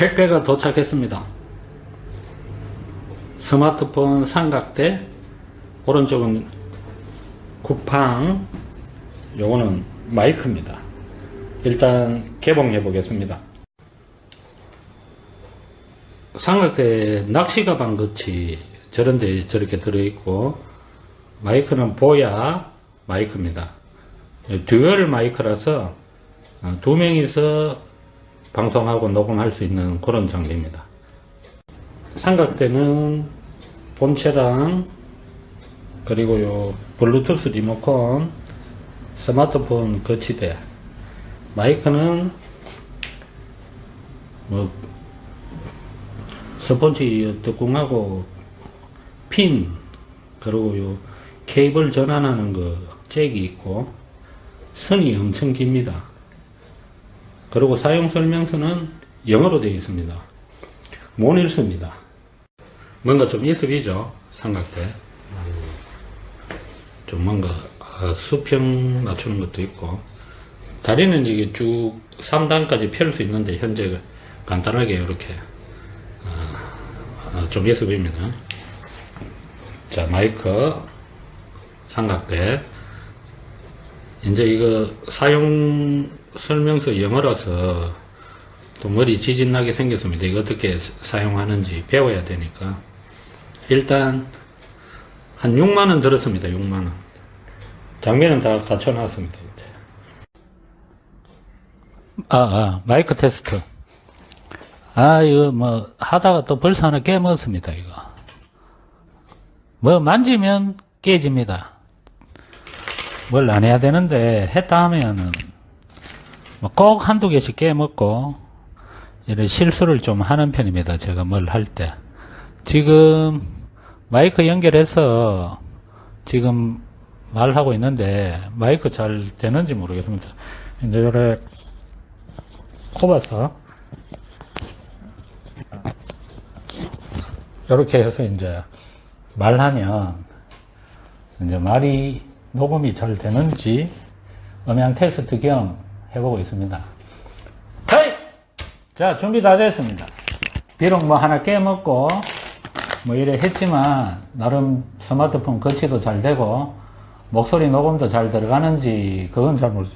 택배가 도착했습니다. 스마트폰 삼각대, 오른쪽은 쿠팡, 요거는 마이크입니다. 일단 개봉해 보겠습니다. 삼각대 낚시 가방 같이 저런 데 저렇게 들어있고, 마이크는 보야 마이크입니다. 듀얼 마이크라서 어, 두 명이서 방송하고 녹음할 수 있는 그런 장비입니다. 삼각대는 본체랑 그리고 요 블루투스 리모컨, 스마트폰 거치대, 마이크는 뭐 스펀지 뚜껑하고 핀 그리고 요 케이블 전환하는 거 잭이 있고 선이 엄청 깁니다. 그리고 사용 설명서는 영어로 되어 있습니다. 못 읽습니다. 뭔가 좀 보이죠? 삼각대. 좀 뭔가 아, 수평 맞추는 것도 있고 다리는 이게 쭉 3단까지 펼 수 있는데 현재 간단하게 이렇게 아, 아, 좀 있어 보입니다. 자 마이크 삼각대 이제 이거 사용 설명서 영어라서 또 머리 지진나게 생겼습니다. 이거 어떻게 사용하는지 배워야 되니까 일단 한 6만원 들었습니다. 6만원 장비는 다 갖춰놨습니다. 이제. 아, 아 마이크 테스트 아 이거 뭐 하다가 또 벌써 하나 깨먹었습니다. 이거 뭐 만지면 깨집니다. 뭘 안 해야 되는데 했다 하면은 뭐 꼭 한두 개씩 깨먹고 이런 실수를 좀 하는 편입니다. 제가 뭘 할 때. 지금 마이크 연결해서 지금 말하고 있는데 마이크 잘 되는지 모르겠습니다. 이제 요래 꼽아서 이렇게 해서 이제 말하면 이제 말이 녹음이 잘 되는지 음향 테스트 겸 해보고 있습니다. 헤이! 자, 준비 다 됐습니다. 비록 뭐 하나 깨먹고 뭐 이래 했지만 나름 스마트폰 거치도 잘 되고 목소리 녹음도 잘 들어가는지 그건 잘 모르죠.